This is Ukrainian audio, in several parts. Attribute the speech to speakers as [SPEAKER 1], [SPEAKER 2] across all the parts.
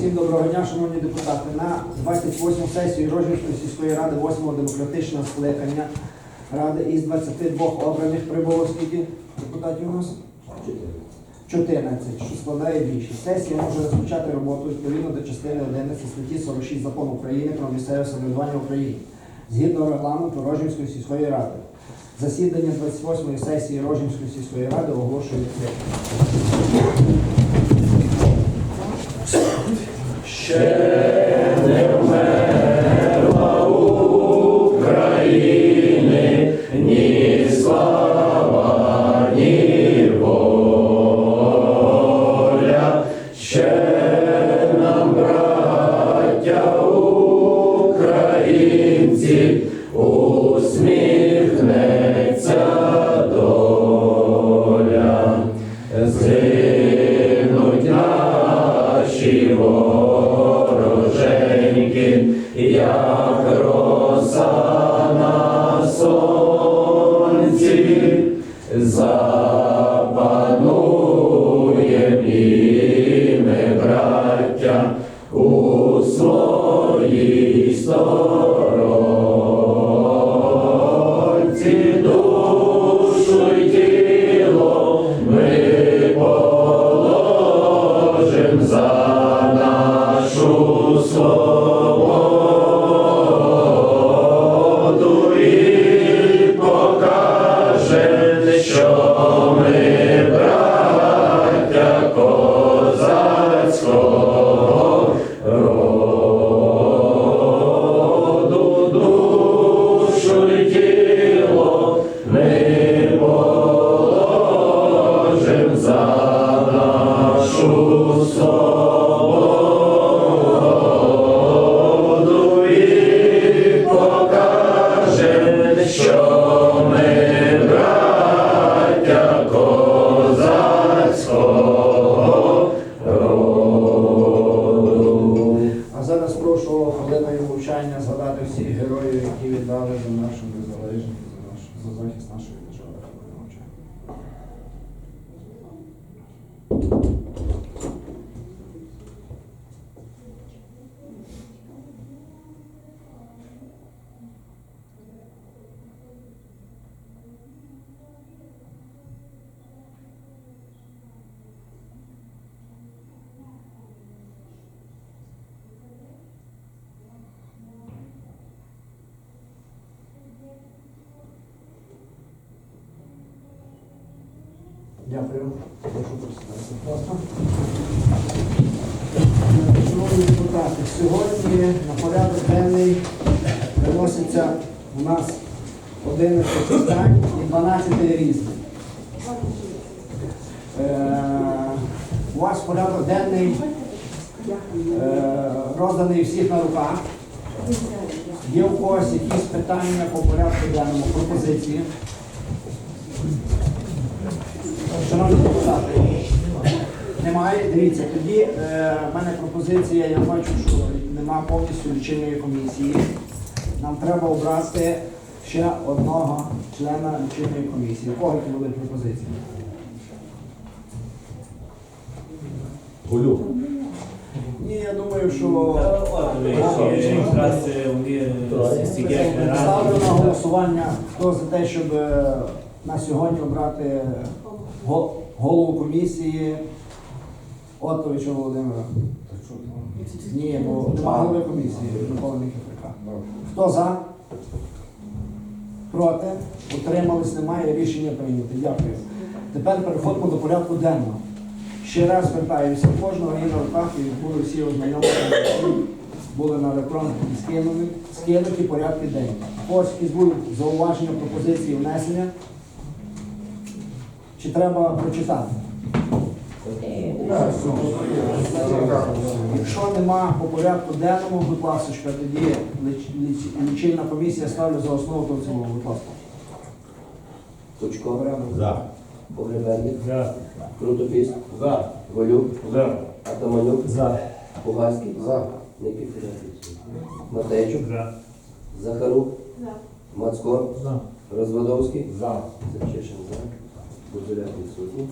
[SPEAKER 1] Всім доброго дня, шановні депутати. На 28 сесію Рожнівської сільської ради 8-го демократичного скликання ради із 22 обраних прибуло скільки депутатів у нас? 14, що складає більшість. Сесія може розпочати роботу відповідно до частини 11 статті 46 Закону України про місцеве самоврядування в Україні згідно регламенту Рожнівської сільської ради. Засідання 28-ї сесії Рожнівської сільської ради оголошую Şeref. Дякую. Прошу присідати. будь. Шановні депутати, сьогодні на порядок денний виноситься у нас 11 питань і 12 різних. Е, У вас порядок денний е, розданий всіх на руках. Є у когось якісь питання по порядку денному, пропозиції? Шановні депутати, немає. Дивіться, тоді е, в мене пропозиція, я бачу, що нема повністю лічильної комісії. Нам треба обрати ще одного члена лічильної комісії. У кого які були пропозиції?
[SPEAKER 2] Гулю.
[SPEAKER 1] Ні, я думаю, що ставлю на голосування, хто за те, щоб е, на сьогодні обрати голову комісії Отовича Володимира. Ні, бо нема голови комісії, Микола Нікіфрика. Хто за? Проти? Утримались, немає. Рішення прийнято. Дякую. Тепер переходимо до порядку денного. Ще раз звертаюся, кожного є на руках і були всі ознайомлені, були на електронних і скинуті, скинуті порядки денні. Ось будуть зауваження, пропозиції, внесення. Чи треба прочитати? Якщо нема по порядку денному, будь ласка, тоді ліч- ліч- лічильна комісія ставлю за основу то в цілому, будь ласка.
[SPEAKER 3] Тучко,
[SPEAKER 2] За.
[SPEAKER 3] Погребенник,
[SPEAKER 2] За.
[SPEAKER 3] Крутопіс,
[SPEAKER 2] За.
[SPEAKER 3] Голюк,
[SPEAKER 2] За.
[SPEAKER 3] Атаманюк,
[SPEAKER 2] За.
[SPEAKER 3] Пугальський,
[SPEAKER 1] За.
[SPEAKER 3] Никифорятич, Матейчук,
[SPEAKER 2] За.
[SPEAKER 3] Захарук, Мацко,
[SPEAKER 2] За.
[SPEAKER 3] Розводовський,
[SPEAKER 2] За.
[SPEAKER 3] Запчишин за, Відсутній,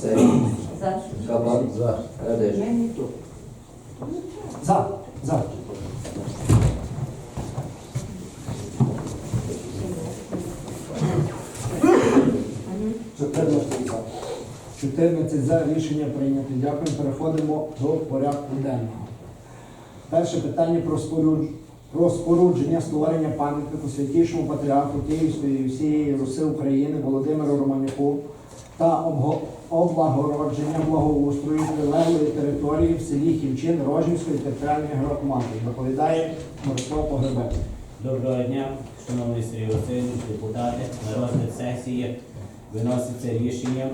[SPEAKER 3] Сей,
[SPEAKER 4] За.
[SPEAKER 3] Кабан,
[SPEAKER 2] За.
[SPEAKER 3] Радеш.
[SPEAKER 1] За. За.
[SPEAKER 3] Чотирнадцятий за.
[SPEAKER 1] 14 за рішення прийнято. Дякую. Переходимо до порядку денного. Перше питання про спорудження. Про спорудження створення пам'ятнику святішому патріарху Київської всієї Руси України Володимиру Романюку та облагородження благоустрою прилеглої території в селі Хівчин Рожнівської територіальної громади. Доповідає Мирослав Погребець.
[SPEAKER 2] Доброго дня, шановний Сергій Васильович, депутати. На розгляд сесії виноситься рішення.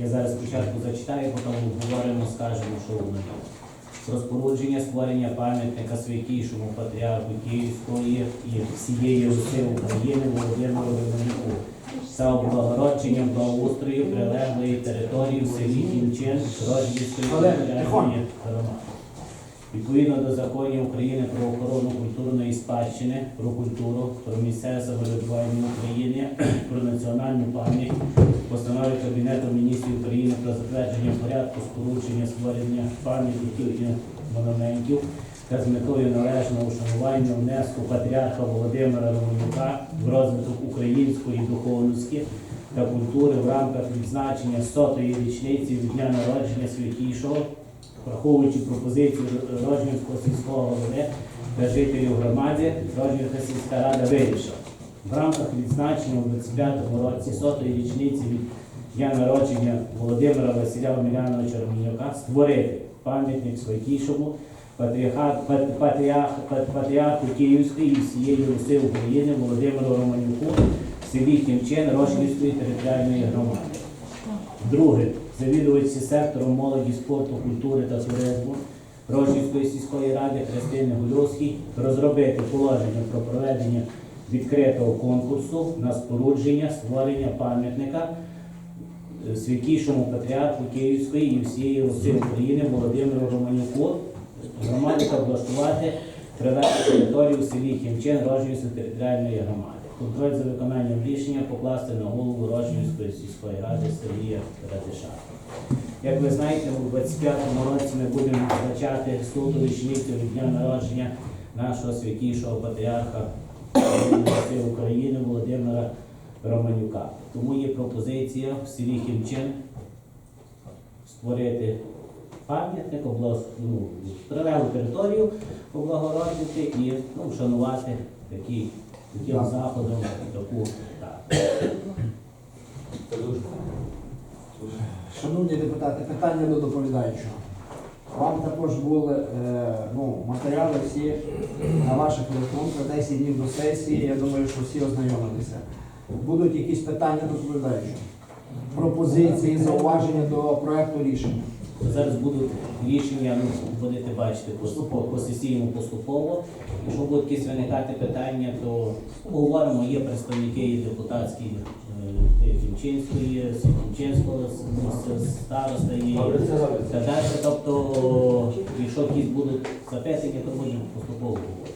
[SPEAKER 2] Я зараз спочатку зачитаю, потім обговоримо, скажемо, що воно є. Про спорудження створення пам'ятника святійшому патріарху Київської і всієї Руси України Володимиру Романюку та облагородження благоустрою прилеглої території в селі територіальної
[SPEAKER 1] тихонько.
[SPEAKER 2] громади. Відповідно до законів України про охорону культурної спадщини, про культуру, про місцеве самоврядування України, про національну пам'ять, постанови Кабінету міністрів України про затвердження порядку спорудження створення пам'ятників і монументів та з метою належного ушанування внеску патріарха Володимира Романюка в розвиток української духовності та культури в рамках відзначення сотої річниці від дня народження святійшого враховуючи пропозицію Рожнівського сільського голови та жителів громади, Рожнівська сільська рада вирішила в рамках відзначення у 25-му році сотої річниці від дня народження Володимира Василя Омеляновича Романюка створити пам'ятник святійшому патріарху Київської і всієї Руси України Володимиру Романюку в селі Кімчин Рожнівської територіальної громади. Друге, завідувач сектором молоді, спорту, культури та туризму Рожнівської сільської ради Христини Гульовській розробити положення про проведення відкритого конкурсу на спорудження створення пам'ятника е, святійшому патріарху Київської і всієї Руси України Володимиру Романюку. Громаді та облаштувати прилеглу територію в селі Хімчин Рожнівської територіальної громади. Контроль за виконанням рішення покласти на голову Рожнівської сільської ради Сергія Радиша. Як ви знаєте, у 25-му році ми будемо відзначати столу річницю від дня народження нашого святішого патріарха Руси України Володимира Романюка. Тому є пропозиція в селі Хімчин створити пам'ятник, обла... ну, прилеглу територію облагородити і ну, вшанувати такі, таким
[SPEAKER 1] Так.
[SPEAKER 2] заходом таку так.
[SPEAKER 1] Шановні депутати, питання до доповідаючого. Вам також були е, ну, матеріали всі на ваших електронках 10 днів до сесії. Я думаю, що всі ознайомилися. Будуть якісь питання до доповідаючого? Пропозиції, зауваження до проекту рішення.
[SPEAKER 2] Зараз будуть рішення, ну, будете бачити поступово, по сесійному поступово. Якщо будуть якісь виникати питання, то поговоримо, є представники і депутатські е, Кімчинської, Кімчинського староста є. Та далі, якщо якісь будуть запитання, то будемо поступово говорити.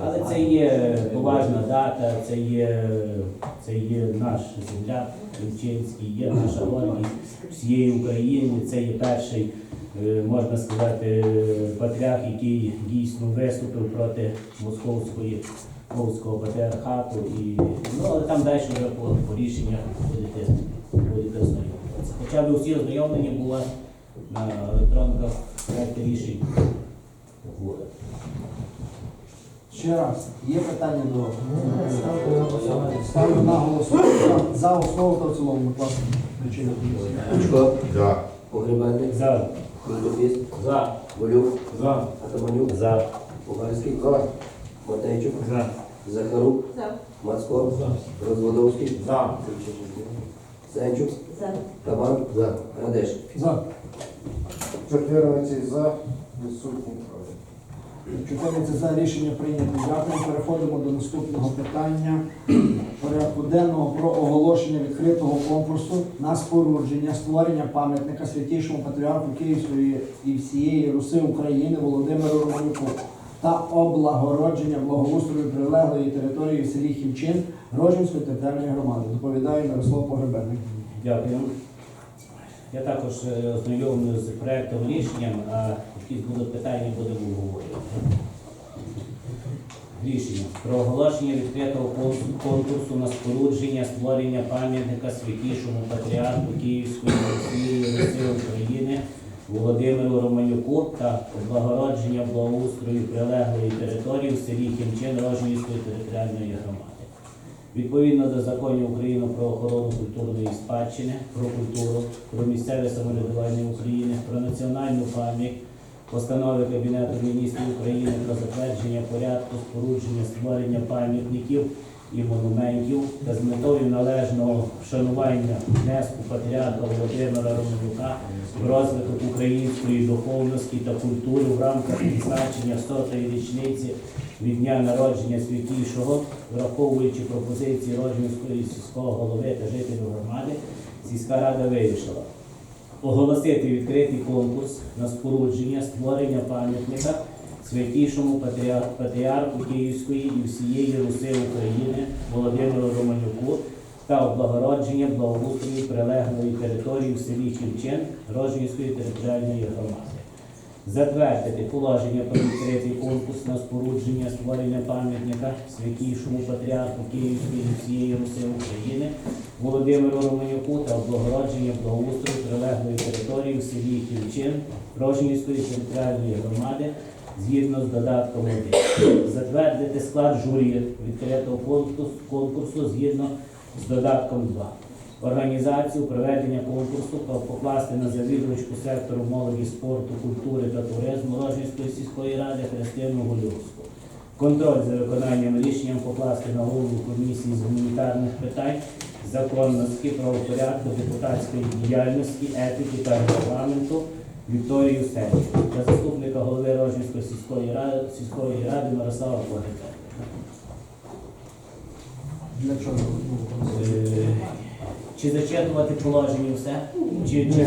[SPEAKER 2] Але це є поважна дата, це є, це є наш земляк Кімчинський, є наша гордість всієї України. Це є перший, е, можна сказати, патріарх, який дійсно виступив проти московської московського патріархату. І, ну, але там далі вже по, по рішеннях будете, будете ознайомитися. Хоча б усі ознайомлені була на електронках проекти рішень. Вот.
[SPEAKER 1] Ще раз, є питання до ставлю на голосування за основу та в цілому, будь ласка. Причина комісії.
[SPEAKER 4] За.
[SPEAKER 3] Погребельник,
[SPEAKER 2] За.
[SPEAKER 3] Культуфіст,
[SPEAKER 2] За.
[SPEAKER 3] Голюк,
[SPEAKER 2] За.
[SPEAKER 3] Атаманюк,
[SPEAKER 2] За.
[SPEAKER 3] Пугальський, Матейчук,
[SPEAKER 2] За.
[SPEAKER 3] Захарук, Мацко, Розводовський,
[SPEAKER 2] За.
[SPEAKER 3] Сенчук, Кабан, Радеш.
[SPEAKER 1] За.
[SPEAKER 4] 14 за. Відсутні проти.
[SPEAKER 1] 14 за рішення прийнято. Дякую. Переходимо до наступного питання порядку денного про оголошення відкритого конкурсу на спорудження створення пам'ятника святішому патріарху Київської і всієї Руси України Володимиру Романюку та облагородження благоустрою прилеглої території в селі Хімчин Рожнівської територіальної громади. Доповідає Мирослав Погребенник.
[SPEAKER 2] Дякую. Я також е, ознайомлю з проектом рішенням, а якісь будуть питання, будемо обговорювати. Рішення про оголошення відкритого конкурсу на спорудження створення пам'ятника святішому патріарху Київської Росії України Володимиру Романюку та облагородження благоустрою прилеглої території в селі Хімчин Рожнівської територіальної громади. Відповідно до законів України про охорону культурної спадщини, про культуру, про місцеве самоврядування України, про національну пам'ять, постанови Кабінету міністрів України про затвердження порядку спорудження створення пам'ятників і монументів та з метою належного вшанування внеску патріарха Володимира Романюка в розвиток української духовності та культури в рамках відзначення 100-ї річниці від дня народження святішого, враховуючи пропозиції Родженської сільського голови та жителів громади, сільська рада вирішила оголосити відкритий конкурс на спорудження створення пам'ятника святішому патріар- патріарху Київської і всієї Руси України Володимиру Романюку та облагородження благоустрою прилеглої території в селі Чівчин Рожнівської територіальної громади. Затвердити положення про відкритий конкурс на спорудження створення пам'ятника святішому патріарху Київської і всієї Руси України Володимиру Романюку та облагородження благоустрою прилеглої території в селі Ківчин Рожнівської територіальної громади згідно з додатком 1. Затвердити склад журі відкритого конкурсу, згідно з додатком 2. Організацію проведення конкурсу покласти на завідувачку сектору молоді, спорту, культури та туризму Рожнівської сільської ради Христину Гулювську. Контроль за виконанням рішенням покласти на голову комісії з гуманітарних питань, законності, правопорядку, депутатської діяльності, етики та регламенту Вікторію Сенчу та заступника голови сільської ради, Мирослава Погребенка.
[SPEAKER 1] Для чого?
[SPEAKER 2] Е, Чи зачитувати положення все? Чи, чи,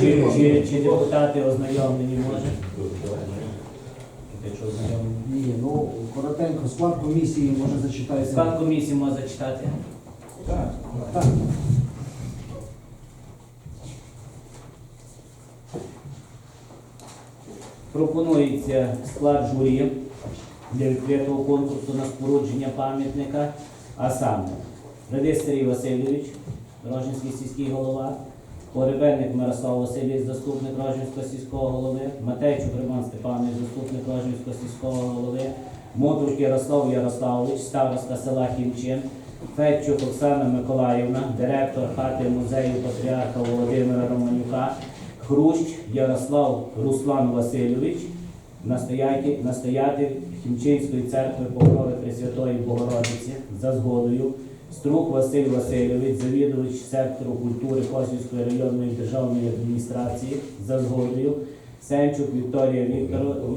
[SPEAKER 2] чи, чи, чи депутати ознайомлені може? Якщо ознайомлені.
[SPEAKER 1] Ні, ну коротенько, склад комісії може зачитати.
[SPEAKER 2] Склад комісії може зачитати.
[SPEAKER 1] Так, так.
[SPEAKER 2] Пропонується склад журі для відкритого конкурсу на спорудження пам'ятника, а саме Радис Васильович, Рожнівський сільський голова, Поребенник Мирослав Васильович, заступник Рожнівського сільського голови, Матейчук Роман Степанович, заступник Рожнівського сільського голови, Мотрук Ярослав Ярославович, староста села Хімчин, Федчук Оксана Миколаївна, директор хати музею патріарха Володимира Романюка, Хрущ Ярослав Руслан Васильович, настоятель, Хімчинської церкви Покрови Пресвятої Богородиці за згодою, Струк Василь Васильович, завідувач сектору культури Косівської районної державної адміністрації за згодою, Сенчук Вікторія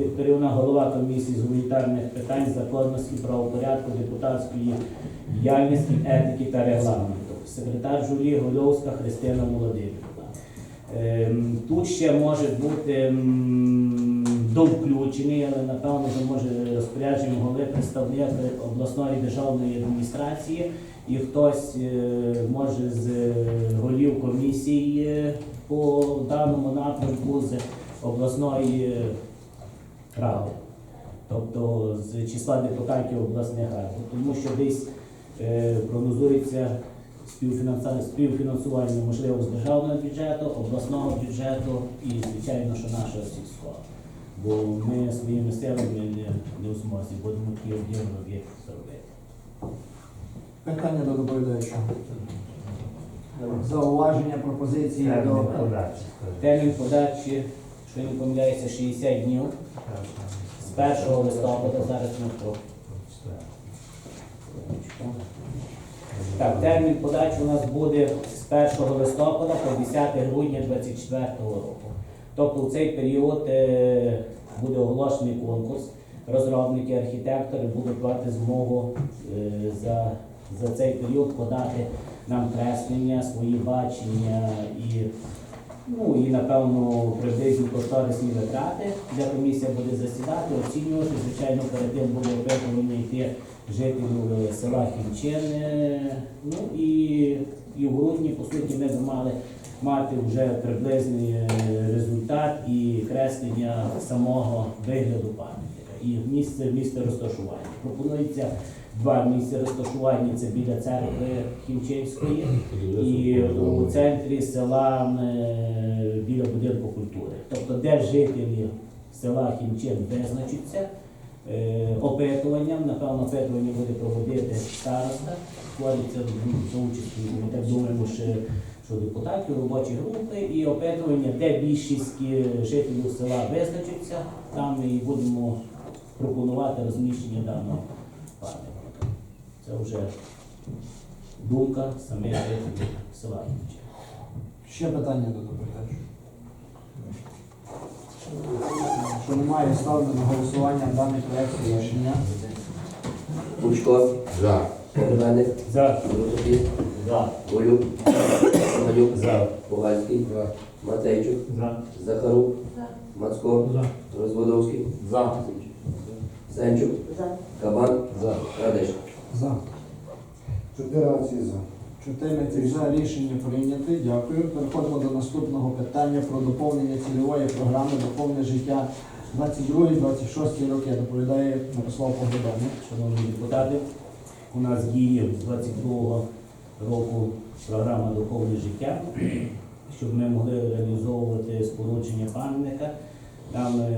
[SPEAKER 2] Вікторівна, голова комісії з гуманітарних питань, законності, правопорядку, депутатської діяльності, етики та регламенту. Секретар журі Гольовська Христина Володимирівна. Ем, Тут ще може бути довключений, але напевно вже може розпорядженням голови представник обласної державної адміністрації і хтось е, може з е, голів комісії е, по даному напрямку з обласної ради, тобто з числа депутатів обласних рад, тому що десь прогнозується співфінансування, можливо з державного бюджету, обласного бюджету і, звичайно, що нашого сільського. Бо ми своїми силами не, не в змозі будемо такі об'єми об'єкти зробити.
[SPEAKER 1] Питання до доповідаючого. Зауваження, пропозиції до
[SPEAKER 2] Термін подачі, що я не помиляюся, 60 днів з 1 листопада, зараз ми хто. Так, термін подачі у нас буде з 1 листопада по 10 грудня 2024 року. Тобто в цей період е, буде оголошений конкурс. Розробники, архітектори будуть мати змогу е, за, за цей період подати нам креслення, свої бачення і, ну, і напевно приблизні кошторисні витрати, де комісія буде засідати, оцінювати. Звичайно, перед тим буде опитування йти жителів села Хімчин. е, Ну і І в грудні, по суті, ми мали мати вже приблизний е, результат і креслення самого вигляду пам'ятника. І місце, місце розташування. Пропонується два місця розташування це біля церкви Хімчинської і у центрі села е, біля будинку культури. Тобто, де жителі села Хімчин визначаться опитуванням, напевно, опитування буде проводити староста, входиться за участю, ми так думаємо, що, депутатів, робочі групи і опитування, де більшість е, жителів села визначаться, там ми і будемо пропонувати розміщення даного пам'ятника. Це вже думка самих жителів села
[SPEAKER 1] Ще питання до доповідача. Що немає, ставлю на голосування даний проект рішення.
[SPEAKER 3] Пучко.
[SPEAKER 4] За.
[SPEAKER 3] Погребенник.
[SPEAKER 2] За.
[SPEAKER 3] Крутопіс.
[SPEAKER 2] За.
[SPEAKER 3] Голюк. Романюк.
[SPEAKER 2] За.
[SPEAKER 3] Пугальський.
[SPEAKER 4] За.
[SPEAKER 3] Матейчук.
[SPEAKER 2] За.
[SPEAKER 3] Захарук. Мацко. Розводовський.
[SPEAKER 4] За.
[SPEAKER 3] Сенчук. Кабан.
[SPEAKER 4] За.
[SPEAKER 3] Радеш.
[SPEAKER 1] За.
[SPEAKER 4] 14 за.
[SPEAKER 1] 14 за рішення прийнято. Дякую. Переходимо до наступного питання про доповнення цільової програми доповнення життя 22-26 роки. Доповідає Мирослав Погребенник.
[SPEAKER 2] Шановні депутати, у нас діє з 22 року програма «Духовне життя, щоб ми могли реалізовувати спорудження пам'ятника. Там е,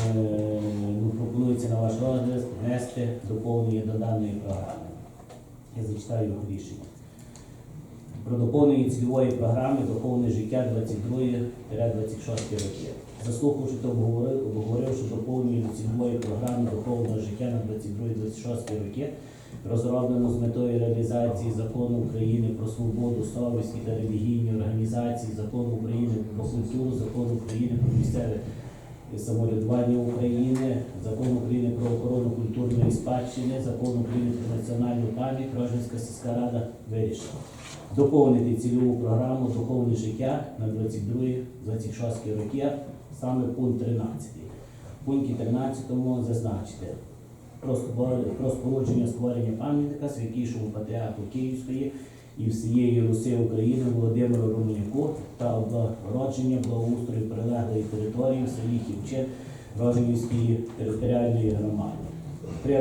[SPEAKER 2] ну, пропонується на ваш розгляд внести доповнення до даної програми. Я зачитаю рішення. Про доповнення цільової програми «Духовне життя 22-26 роки. Заслухавши та обговорив- обговоривши доповнення до цільової програми духовного життя на 22-26 роки, розроблено з метою реалізації закону України про свободу совісті та релігійні організації, закону України про культуру, закону України про місцеве самоврядування України, закон України про охорону культурної спадщини, закон України про національну пам'ять, Рожненська сільська рада вирішила доповнити цільову програму Духовне життя на 22-26 роки, саме пункт 13. В пункті 13 зазначити про спорудження створення пам'ятника святійшому патріарху Київської і всієї Руси України Володимиру Романюку та облагородження благоустрою прилеглої території в селі Хівчин Рожнівської територіальної громади. Три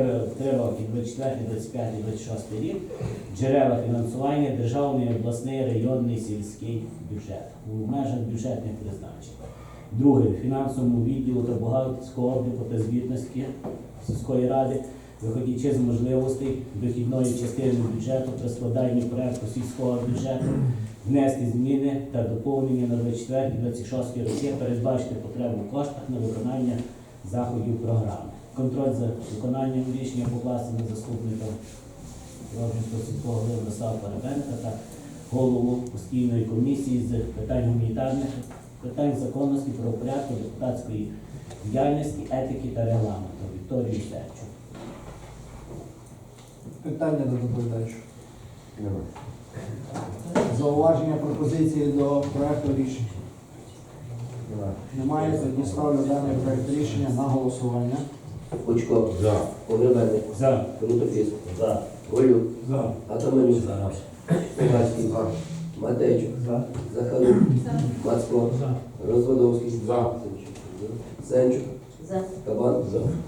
[SPEAKER 2] роки, 24, 25, 26 рік, джерела фінансування державний, обласний, районний, сільський бюджет у межах бюджетних призначень. Друге, фінансовому відділу та бухгалтерського обліку та звітності сільської ради, виходячи з можливостей дохідної частини бюджету та складання проекту сільського бюджету, внести зміни та доповнення на 24-26 роки, передбачити потребу в коштах на виконання заходів програми. Контроль за виконанням рішення покласти заступника Робінського сільського голови Мирослава Перебенка та голову постійної комісії з питань гуманітарних питань законності, правопорядку, депутатської діяльності, етики та регламенту Вікторію Сечу.
[SPEAKER 1] Питання до доповідача.
[SPEAKER 4] Немає.
[SPEAKER 1] Зауваження пропозиції до проекту рішення.
[SPEAKER 4] Немає.
[SPEAKER 1] Немає, тоді ставлю даний проект рішення на голосування.
[SPEAKER 3] Пучко.
[SPEAKER 4] За.
[SPEAKER 3] Погребенник.
[SPEAKER 2] За.
[SPEAKER 3] Крутопіс.
[SPEAKER 2] За.
[SPEAKER 3] Голюк.
[SPEAKER 2] За.
[SPEAKER 3] Атаманюк. Пугальський.
[SPEAKER 4] За.
[SPEAKER 3] Матейчук.
[SPEAKER 2] За.
[SPEAKER 3] Захарук. Мацко. Розводовський.
[SPEAKER 4] За.
[SPEAKER 3] Сенчук. За. Кабан.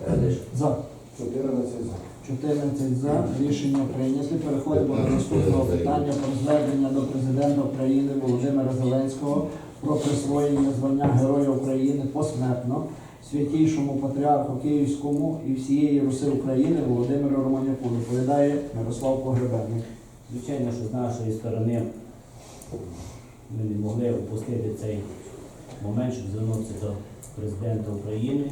[SPEAKER 3] Радеш.
[SPEAKER 1] За.
[SPEAKER 4] 14 за.
[SPEAKER 1] 14 за. Рішення прийняті. Переходимо до наступного питання про звернення до президента України Володимира Зеленського про присвоєння звання Героя України посмертно святійшому патріарху Київському і всієї Руси України Володимиру Романюку. Доповідає Мирослав Погребенник.
[SPEAKER 2] Звичайно, що з нашої сторони ми не могли опустити цей момент, щоб звернутися до президента України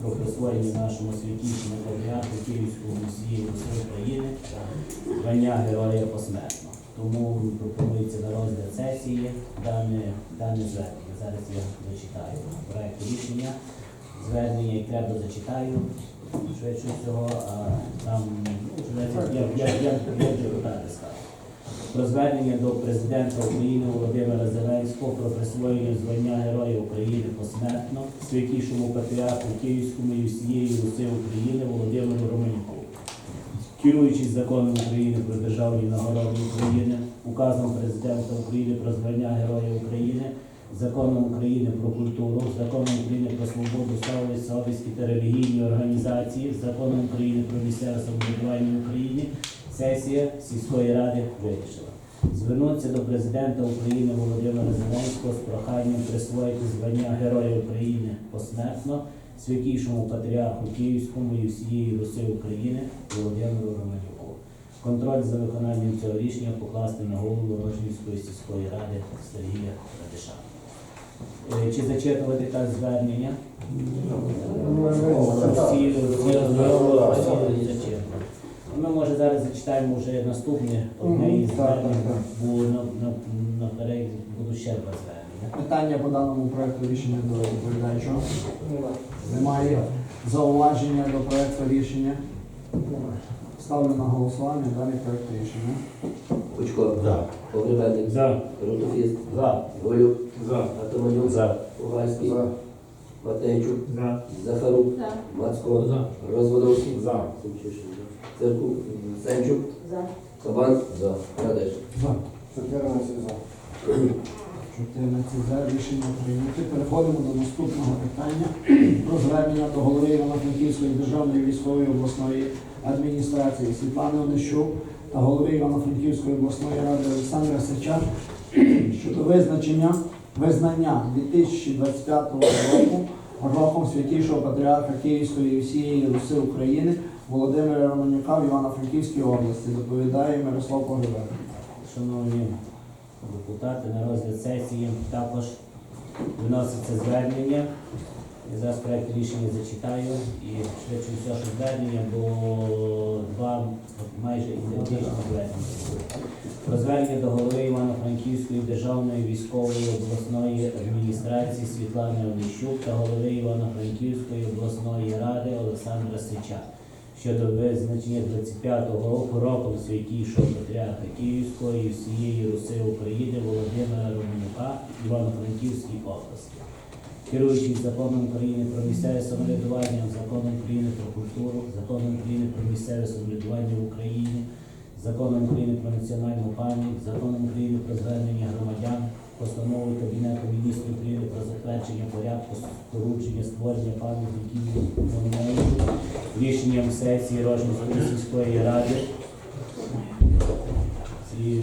[SPEAKER 2] про присвоєння нашому святішому патріарху Київського всієї України звання Героя посмертно. Тому пропонується на розгляд сесії дане, звернення. Зараз я зачитаю проект рішення. Звернення і треба зачитаю швидше всього, а там ну, вже як, як, як, як депутати скажуть про звернення до президента України Володимира Зеленського про присвоєння звання Героя України посмертно святішому патріарху Київському і всієї Руси України Володимиру Романюку. Керуючись законом України про державні нагороди України, указом Президента України про звання Героя України, законом України про культуру, законом України про свободу слави, совісті та релігійні організації, законом України про місцеве самоврядування в Україні, сесія сільської ради вирішила. Звернутися до президента України Володимира Зеленського з проханням присвоїти звання Героя України посмертно святійшому патріарху Київському і всієї Руси України Володимиру Романюку. Контроль за виконанням цього рішення покласти на голову Рожнівської сільської ради Сергія Радиша. Е, Чи зачитувати так звернення? Всі, всі ознайомлені, всі зачитували. Ми може зараз зачитаємо вже наступне одне із
[SPEAKER 1] так,
[SPEAKER 2] звернень,
[SPEAKER 1] так, так.
[SPEAKER 2] бо на, на, наперед будуть ще два звернення.
[SPEAKER 1] Питання по даному проекту рішення до доповідаючого? Немає зауваження до проекту рішення? Ставлю на голосування даний проект рішення.
[SPEAKER 3] Пучко.
[SPEAKER 4] За.
[SPEAKER 3] Погребенник.
[SPEAKER 2] За.
[SPEAKER 3] Крутофіст.
[SPEAKER 2] За.
[SPEAKER 3] Голюк.
[SPEAKER 4] За.
[SPEAKER 3] Атаманюк.
[SPEAKER 2] За.
[SPEAKER 3] Ковальський.
[SPEAKER 4] За.
[SPEAKER 3] Матейчук.
[SPEAKER 2] За.
[SPEAKER 3] Захарук. Мацко.
[SPEAKER 2] За.
[SPEAKER 3] Розводовський.
[SPEAKER 4] За.
[SPEAKER 3] Циркук. Сенчук. Кабан. Радеш.
[SPEAKER 1] За.
[SPEAKER 4] 14 за.
[SPEAKER 1] 14 за рішення прийнято. Переходимо до наступного питання про звернення до голови Івано-Франківської державної військової обласної адміністрації Світлани Онищук та голови Івано-Франківської обласної ради Олександра Сича щодо визначення визнання 2025 року роком святішого патріарха Київської і всієї Руси України Володимира Романюка в Івано-Франківській області. Доповідає Мирослав Погребенник.
[SPEAKER 2] Шановні депутати, на розгляд сесії також виноситься звернення. Я зараз проект рішення зачитаю і швидше все, що звернення, бо два майже ідентичні звернення. Про звернення до голови Івано-Франківської державної військової обласної адміністрації Світлани Онищук та голови Івано-Франківської обласної ради Олександра Сича щодо визначення 25-го року роком святійшого патріарха Київського і всієї Руси України Володимира Романюка Івано-Франківській області. Керуючись законом України про місцеве самоврядування, законом України про культуру, законом України про місцеве самоврядування в Україні, законом України про національну пам'ять, законом України про звернення громадян, постановою Кабінету міністрів України про затвердження порядку спорудження створення пам'ятників монументів, рішенням сесії Рожницької сільської ради. І